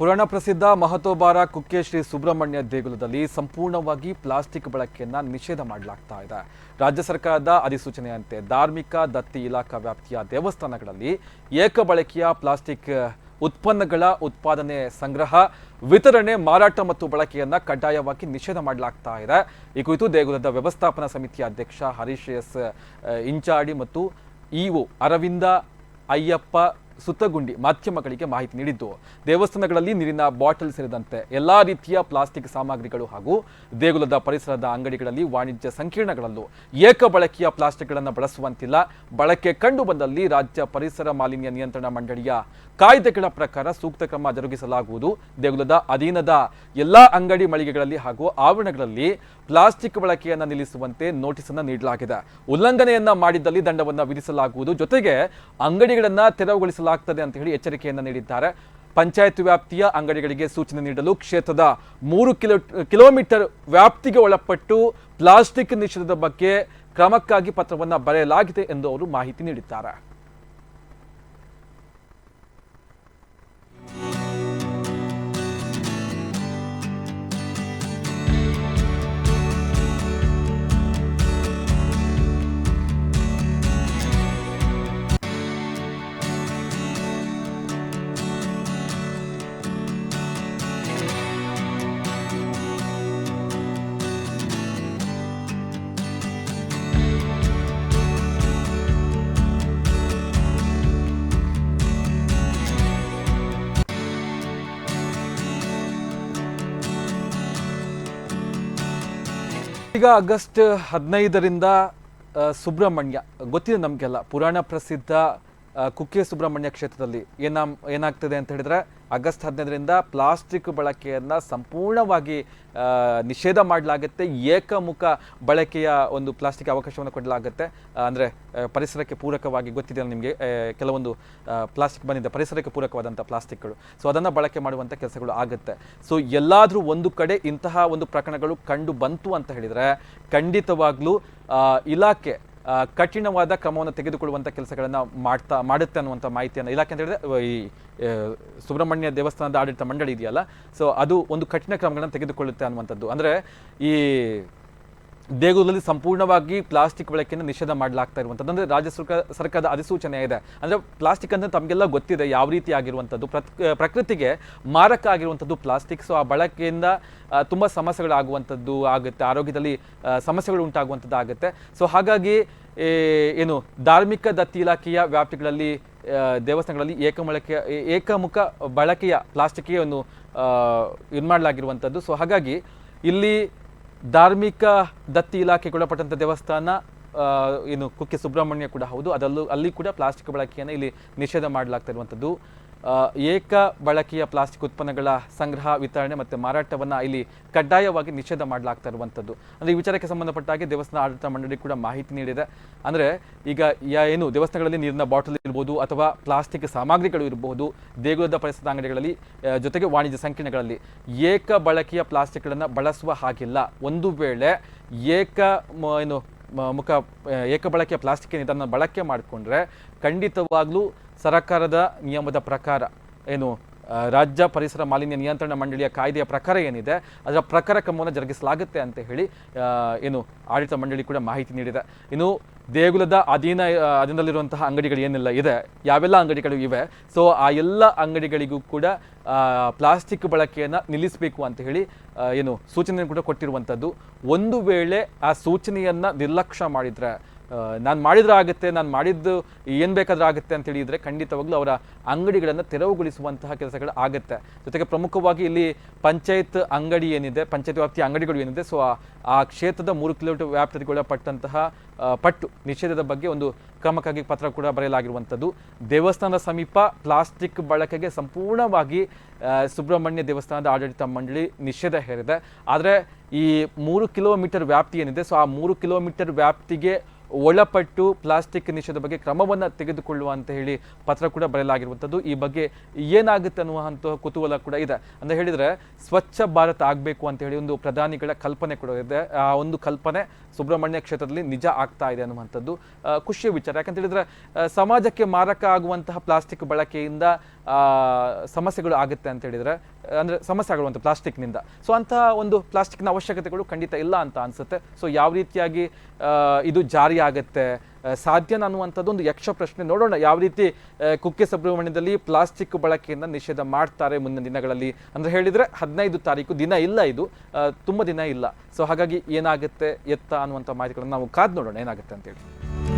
ಪುರಾಣ ಪ್ರಸಿದ್ಧ ಮಹತೋಬಾರ ಕುಕ್ಕೆ ಶ್ರೀ ಸುಬ್ರಹ್ಮಣ್ಯ ದೇಗುಲದಲ್ಲಿ ಸಂಪೂರ್ಣವಾಗಿ ಪ್ಲಾಸ್ಟಿಕ್ ಬಳಕೆಯನ್ನು ನಿಷೇಧ ಮಾಡಲಾಗ್ತಾ ಇದೆ. ರಾಜ್ಯ ಸರ್ಕಾರದ ಅಧಿಸೂಚನೆಯಂತೆ ಧಾರ್ಮಿಕ ದತ್ತಿ ಇಲಾಖಾ ವ್ಯಾಪ್ತಿಯ ದೇವಸ್ಥಾನಗಳಲ್ಲಿ ಏಕ ಬಳಕೆಯ ಪ್ಲಾಸ್ಟಿಕ್ ಉತ್ಪನ್ನಗಳ ಉತ್ಪಾದನೆ ಸಂಗ್ರಹ, ವಿತರಣೆ, ಮಾರಾಟ ಮತ್ತು ಬಳಕೆಯನ್ನು ಕಡ್ಡಾಯವಾಗಿ ನಿಷೇಧ ಮಾಡಲಾಗ್ತಾ ಇದೆ. ಈ ಕುರಿತು ದೇಗುಲದ ವ್ಯವಸ್ಥಾಪನಾ ಸಮಿತಿಯ ಅಧ್ಯಕ್ಷ ಹರೀಶ್ ಎಸ್ ಇಂಚಾಡಿ ಮತ್ತು ಇಒ ಅರವಿಂದ ಅಯ್ಯಪ್ಪ ಸುತ್ತಗುಂಡಿ ಮಾಧ್ಯಮಗಳಿಗೆ ಮಾಹಿತಿ ನೀಡಿದ್ದು. ದೇವಸ್ಥಾನಗಳಲ್ಲಿ ನೀರಿನ ಬಾಟಲ್ ಸೇರಿದಂತೆ ಎಲ್ಲಾ ರೀತಿಯ ಪ್ಲಾಸ್ಟಿಕ್ ಸಾಮಗ್ರಿಗಳು ಹಾಗೂ ದೇಗುಲದ ಪರಿಸರದ ಅಂಗಡಿಗಳಲ್ಲಿ ವಾಣಿಜ್ಯ ಸಂಕೀರ್ಣಗಳಲ್ಲೂ ಏಕ ಬಳಕೆಯ ಪ್ಲಾಸ್ಟಿಕ್ಗಳನ್ನು ಬಳಸುವಂತಿಲ್ಲ. ಬಳಕೆ ಕಂಡು ಬಂದಲ್ಲಿ ರಾಜ್ಯ ಪರಿಸರ ಮಾಲಿನ್ಯ ನಿಯಂತ್ರಣ ಮಂಡಳಿಯ ಕಾಯ್ದೆಗಳ ಪ್ರಕಾರ ಸೂಕ್ತ ಕ್ರಮ ಜರುಗಿಸಲಾಗುವುದು. ದೇಗುಲದ ಅಧೀನದ ಎಲ್ಲಾ ಅಂಗಡಿ ಮಳಿಗೆಗಳಲ್ಲಿ ಹಾಗೂ ಆವರಣಗಳಲ್ಲಿ ಪ್ಲಾಸ್ಟಿಕ್ ಬಳಕೆಯನ್ನು ನಿಲ್ಲಿಸುವಂತೆ ನೋಟಿಸ್ ಅನ್ನು ನೀಡಲಾಗಿದೆ. ಉಲ್ಲಂಘನೆಯನ್ನ ಮಾಡಿದ್ದಲ್ಲಿ ದಂಡವನ್ನು ವಿಧಿಸಲಾಗುವುದು. ಜೊತೆಗೆ ಅಂಗಡಿಗಳನ್ನ ತೆರವುಗೊಳಿಸಲಾಗ್ತದೆ ಅಂತ ಹೇಳಿ ಎಚ್ಚರಿಕೆಯನ್ನು ನೀಡಿದ್ದಾರೆ. ಪಂಚಾಯತ್ ವ್ಯಾಪ್ತಿಯ ಅಂಗಡಿಗಳಿಗೆ ಸೂಚನೆ ನೀಡಲು ಕ್ಷೇತ್ರದ ಮೂರು ಕಿಲೋ, ಕಿಲೋಮೀಟರ್ ವ್ಯಾಪ್ತಿಗೆ ಒಳಪಟ್ಟು ಪ್ಲಾಸ್ಟಿಕ್ ನಿಷೇಧದ ಬಗ್ಗೆ ಕ್ರಮಕ್ಕಾಗಿ ಪತ್ರವನ್ನು ಬರೆಯಲಾಗಿದೆ ಎಂದು ಅವರು ಮಾಹಿತಿ ನೀಡಿದ್ದಾರೆ. ಈಗ ಆಗಸ್ಟ್ ಹದಿನೈದರಿಂದ ಸುಬ್ರಹ್ಮಣ್ಯ, ಗೊತ್ತಿದೆ ನಮಗೆಲ್ಲ, ಪುರಾಣ ಪ್ರಸಿದ್ಧ ಕುಕ್ಕೆ ಸುಬ್ರಹ್ಮಣ್ಯ ಕ್ಷೇತ್ರದಲ್ಲಿ ಏನ ಏನಾಗ್ತದೆ ಅಂತ ಹೇಳಿದ್ರೆ ಆಗಸ್ಟ್ ಹದಿನೈದರಿಂದ ಪ್ಲಾಸ್ಟಿಕ್ ಬಳಕೆಯನ್ನು ಸಂಪೂರ್ಣವಾಗಿ ನಿಷೇಧ ಮಾಡಲಾಗುತ್ತೆ. ಏಕಮುಖ ಬಳಕೆಯ ಒಂದು ಪ್ಲಾಸ್ಟಿಕ್ ಅವಕಾಶವನ್ನು ಕೊಡಲಾಗುತ್ತೆ. ಅಂದರೆ ಪರಿಸರಕ್ಕೆ ಪೂರಕವಾಗಿ ಗೊತ್ತಿದೆ ನಿಮಗೆ ಕೆಲವೊಂದು ಪ್ಲಾಸ್ಟಿಕ್ ಬಂದಿದೆ ಪರಿಸರಕ್ಕೆ ಪೂರಕವಾದಂಥ ಪ್ಲಾಸ್ಟಿಕ್ಗಳು. ಸೊ, ಅದನ್ನು ಬಳಕೆ ಮಾಡುವಂಥ ಕೆಲಸಗಳು ಆಗುತ್ತೆ. ಸೊ, ಎಲ್ಲಾದರೂ ಒಂದು ಕಡೆ ಇಂತಹ ಒಂದು ಪ್ರಕರಣಗಳು ಕಂಡು ಬಂತು ಅಂತ ಹೇಳಿದರೆ ಖಂಡಿತವಾಗ್ಲೂ ಇಲಾಖೆ ಕಠಿಣವಾದ ಕ್ರಮವನ್ನು ತೆಗೆದುಕೊಳ್ಳುವಂಥ ಕೆಲಸಗಳನ್ನು ಮಾಡ್ತಾ, ಮಾಡುತ್ತೆ ಅನ್ನುವಂಥ ಮಾಹಿತಿಯನ್ನು ಇಲಾಖೆ ಅಂತ ಹೇಳಿದ್ರೆ, ಈ ಸುಬ್ರಹ್ಮಣ್ಯ ದೇವಸ್ಥಾನದ ಆಡಳಿತ ಮಂಡಳಿ ಇದೆಯಲ್ಲ ಸೊ ಅದು ಒಂದು ಕಠಿಣ ಕ್ರಮಗಳನ್ನು ತೆಗೆದುಕೊಳ್ಳುತ್ತೆ ಅನ್ನುವಂಥದ್ದು. ಅಂದರೆ ಈ ದೇಗುಲದಲ್ಲಿ ಸಂಪೂರ್ಣವಾಗಿ ಪ್ಲಾಸ್ಟಿಕ್ ಬಳಕೆಯನ್ನು ನಿಷೇಧ ಮಾಡಲಾಗ್ತಾ ಇರುವಂಥದ್ದು. ಅಂದರೆ ರಾಜ್ಯ ಸರ್ಕಾರ ಸರ್ಕಾರದ ಅಧಿಸೂಚನೆ ಇದೆ. ಅಂದರೆ ಪ್ಲಾಸ್ಟಿಕ್ ಅಂದರೆ ತಮಗೆಲ್ಲ ಗೊತ್ತಿದೆ ಯಾವ ರೀತಿ ಆಗಿರುವಂಥದ್ದು. ಪ್ರಕೃತಿಗೆ ಮಾರಕ ಆಗಿರುವಂಥದ್ದು ಪ್ಲಾಸ್ಟಿಕ್. ಸೊ ಆ ಬಳಕೆಯಿಂದ ತುಂಬ ಸಮಸ್ಯೆಗಳಾಗುವಂಥದ್ದು ಆಗುತ್ತೆ. ಆರೋಗ್ಯದಲ್ಲಿ ಸಮಸ್ಯೆಗಳು ಉಂಟಾಗುವಂಥದ್ದು ಆಗುತ್ತೆ. ಸೊ ಹಾಗಾಗಿ ಏನು, ಧಾರ್ಮಿಕ ದತ್ತಿ ಇಲಾಖೆಯ ವ್ಯಾಪ್ತಿಗಳಲ್ಲಿ ದೇವಸ್ಥಾನಗಳಲ್ಲಿ ಏಕಮಳಕೆ ಏಕಮುಖ ಬಳಕೆಯ ಪ್ಲಾಸ್ಟಿಕ್ಗೆ ಒಂದು ಇದು ಮಾಡಲಾಗಿರುವಂಥದ್ದು. ಸೊ ಹಾಗಾಗಿ, ಇಲ್ಲಿ ಧಾರ್ಮಿಕ ದತ್ತಿ ಇಲಾಖೆಗೆ ಒಳಪಟ್ಟಂಥ ದೇವಸ್ಥಾನ ಏನು ಕುಕ್ಕೆ ಸುಬ್ರಹ್ಮಣ್ಯ ಕೂಡ ಹೌದು. ಅದರಲ್ಲೂ ಅಲ್ಲಿ ಕೂಡ ಪ್ಲಾಸ್ಟಿಕ್ ಬಳಕೆಯನ್ನು ಇಲ್ಲಿ ನಿಷೇಧ ಮಾಡಲಾಗ್ತಾ ಇರುವಂಥದ್ದು. ಏಕ ಬಳಕೆಯ ಪ್ಲಾಸ್ಟಿಕ್ ಉತ್ಪನ್ನಗಳ ಸಂಗ್ರಹ, ವಿತರಣೆ ಮತ್ತು ಮಾರಾಟವನ್ನು ಇಲ್ಲಿ ಕಡ್ಡಾಯವಾಗಿ ನಿಷೇಧ ಮಾಡಲಾಗ್ತಾ ಇರುವಂಥದ್ದು. ಅಂದರೆ ಈ ವಿಚಾರಕ್ಕೆ ಸಂಬಂಧಪಟ್ಟ ಹಾಗೆ ದೇವಸ್ಥಾನ ಆಡಳಿತ ಮಂಡಳಿ ಕೂಡ ಮಾಹಿತಿ ನೀಡಿದೆ. ಅಂದರೆ ಈಗ ಏನು ದೇವಸ್ಥಾನಗಳಲ್ಲಿ ನೀರಿನ ಬಾಟಲ್ ಇರ್ಬೋದು ಅಥವಾ ಪ್ಲಾಸ್ಟಿಕ್ ಸಾಮಗ್ರಿಗಳು ಇರಬಹುದು ದೇಗುಲದ ಪರಿಸರದ ಅಂಗಡಿಗಳಲ್ಲಿ ಜೊತೆಗೆ ವಾಣಿಜ್ಯ ಸಂಕೀರ್ಣಗಳಲ್ಲಿ ಏಕ ಬಳಕೆಯ ಪ್ಲಾಸ್ಟಿಕ್ಗಳನ್ನು ಬಳಸುವ ಹಾಗಿಲ್ಲ. ಒಂದು ವೇಳೆ ಏಕ ಏನು ಮುಖ, ಏಕ ಬಳಕೆಯ ಪ್ಲಾಸ್ಟಿಕ್ ಇದನ್ನು ಬಳಕೆ ಮಾಡಿಕೊಂಡ್ರೆ ಖಂಡಿತವಾಗ್ಲೂ ಸರ್ಕಾರದ ನಿಯಮದ ಪ್ರಕಾರ ಏನು ರಾಜ್ಯ ಪರಿಸರ ಮಾಲಿನ್ಯ ನಿಯಂತ್ರಣ ಮಂಡಳಿಯ ಕಾಯ್ದೆಯ ಪ್ರಕಾರ ಏನಿದೆ, ಅದರ ಪ್ರಕಾರ ಕ್ರಮವನ್ನು ಜರುಗಿಸಲಾಗುತ್ತೆ ಅಂತ ಹೇಳಿ ಏನು, ಆಡಳಿತ ಮಂಡಳಿ ಕೂಡ ಮಾಹಿತಿ ನೀಡಿದೆ. ಇನ್ನು ದೇಗುಲದ ಅಧೀನ ಅಧೀನದಲ್ಲಿರುವಂತಹ ಅಂಗಡಿಗಳು ಏನೆಲ್ಲ, ಇದೆ. ಯಾವೆಲ್ಲ ಅಂಗಡಿಗಳು ಇವೆ? ಸೊ ಆ ಎಲ್ಲ ಅಂಗಡಿಗಳಿಗೂ ಕೂಡ ಪ್ಲಾಸ್ಟಿಕ್ ಬಳಕೆಯನ್ನು ನಿಲ್ಲಿಸಬೇಕು ಅಂತ ಹೇಳಿ ಏನು, ಸೂಚನೆಯನ್ನು ಕೂಡ ಕೊಟ್ಟಿರುವಂಥದ್ದು. ಒಂದು ವೇಳೆ ಆ ಸೂಚನೆಯನ್ನು ನಿರ್ಲಕ್ಷ್ಯ ಮಾಡಿದರೆ ನಾನು ಮಾಡಿದ್ರೆ ಆಗುತ್ತೆ, ನಾನು ಮಾಡಿದ್ದು ಏನು ಬೇಕಾದ್ರೂ ಆಗುತ್ತೆ ಅಂತ ಹೇಳಿದರೆ ಖಂಡಿತವಾಗ್ಲೂ ಅವರ ಅಂಗಡಿಗಳನ್ನು ತೆರವುಗೊಳಿಸುವಂತಹ ಕೆಲಸಗಳು ಆಗುತ್ತೆ. ಜೊತೆಗೆ ಪ್ರಮುಖವಾಗಿ ಇಲ್ಲಿ ಪಂಚಾಯತ್ ಅಂಗಡಿ ಏನಿದೆ, ಪಂಚಾಯತ್ ವ್ಯಾಪ್ತಿಯ ಅಂಗಡಿಗಳು ಏನಿದೆ, ಸೊ ಆ ಕ್ಷೇತ್ರದ ಮೂರು ಕಿಲೋಮೀಟರ್ ವ್ಯಾಪ್ತಿಗೆ ಒಳಪಟ್ಟಂತಹ ಪಟ್ಟು ನಿಷೇಧದ ಬಗ್ಗೆ ಒಂದು ಕ್ರಮಕ್ಕಾಗಿ ಪತ್ರ ಕೂಡ ಬರೆಯಲಾಗಿರುವಂಥದ್ದು. ದೇವಸ್ಥಾನದ ಸಮೀಪ ಪ್ಲಾಸ್ಟಿಕ್ ಬಳಕೆಗೆ ಸಂಪೂರ್ಣವಾಗಿ ಸುಬ್ರಹ್ಮಣ್ಯ ದೇವಸ್ಥಾನದ ಆಡಳಿತ ಮಂಡಳಿ ನಿಷೇಧ ಹೇರಿದೆ. ಆದರೆ ಈ ಮೂರು ಕಿಲೋಮೀಟರ್ ವ್ಯಾಪ್ತಿ ಏನಿದೆ, ಸೊ ಆ ಮೂರು ಕಿಲೋಮೀಟರ್ ವ್ಯಾಪ್ತಿಗೆ ಒಳಪಟ್ಟು ಪ್ಲಾಸ್ಟಿಕ್ ನಿಷೇಧ ಬಗ್ಗೆ ಕ್ರಮವನ್ನು ತೆಗೆದುಕೊಳ್ಳುವ ಅಂತ ಹೇಳಿ ಪತ್ರ ಕೂಡ ಬರೆಯಲಾಗಿರುವಂಥದ್ದು. ಈ ಬಗ್ಗೆ ಏನಾಗುತ್ತೆ ಅನ್ನುವಂತಹ ಕುತೂಹಲ ಕೂಡ ಇದೆ. ಅಂತ ಹೇಳಿದರೆ ಸ್ವಚ್ಛ ಭಾರತ ಆಗಬೇಕು ಅಂತ ಹೇಳಿ ಒಂದು ಪ್ರಧಾನಿಗಳ ಕಲ್ಪನೆ ಕೂಡ ಇದೆ. ಆ ಒಂದು ಕಲ್ಪನೆ ಸುಬ್ರಹ್ಮಣ್ಯ ಕ್ಷೇತ್ರದಲ್ಲಿ ನಿಜ ಆಗ್ತಾ ಇದೆ ಅನ್ನುವಂಥದ್ದು ಖುಷಿಯ ವಿಚಾರ. ಯಾಕಂತ ಹೇಳಿದ್ರೆ ಸಮಾಜಕ್ಕೆ ಮಾರಕ ಆಗುವಂತಹ ಪ್ಲಾಸ್ಟಿಕ್ ಬಳಕೆಯಿಂದ ಸಮಸ್ಯೆಗಳು ಆಗುತ್ತೆ ಅಂತ ಹೇಳಿದ್ರೆ, ಅಂದರೆ ಸಮಸ್ಯೆ ಆಗುವಂಥ ಪ್ಲಾಸ್ಟಿಕ್ನಿಂದ. ಸೊ ಅಂತಹ ಒಂದು ಪ್ಲಾಸ್ಟಿಕ್ನ ಅವಶ್ಯಕತೆಗಳು ಖಂಡಿತ ಇಲ್ಲ ಅಂತ ಅನಿಸುತ್ತೆ. ಸೊ ಯಾವ ರೀತಿಯಾಗಿ ಇದು ಜಾರಿ ಆಗುತ್ತೆ ಸಾಧ್ಯನ ಅನ್ನುವಂಥದ್ದು ಒಂದು ಯಕ್ಷ ಪ್ರಶ್ನೆ. ನೋಡೋಣ ಯಾವ ರೀತಿ ಕುಕ್ಕೆ ಸುಬ್ರಹ್ಮಣ್ಯದಲ್ಲಿ ಪ್ಲಾಸ್ಟಿಕ್ ಬಳಕೆಯನ್ನು ನಿಷೇಧ ಮಾಡ್ತಾರೆ ಮುಂದಿನ ದಿನಗಳಲ್ಲಿ. ಅಂದರೆ ಹೇಳಿದರೆ ಹದಿನೈದು ತಾರೀಕು ದಿನ ಇಲ್ಲ ಇದು. ತುಂಬ ದಿನ ಇಲ್ಲ. ಸೊ ಹಾಗಾಗಿ ಏನಾಗುತ್ತೆ, ಎತ್ತ ಅನ್ನುವಂಥ ಮಾಹಿತಿಗಳನ್ನು ನಾವು ಕಾದು ನೋಡೋಣ, ಏನಾಗುತ್ತೆ ಅಂತೇಳಿ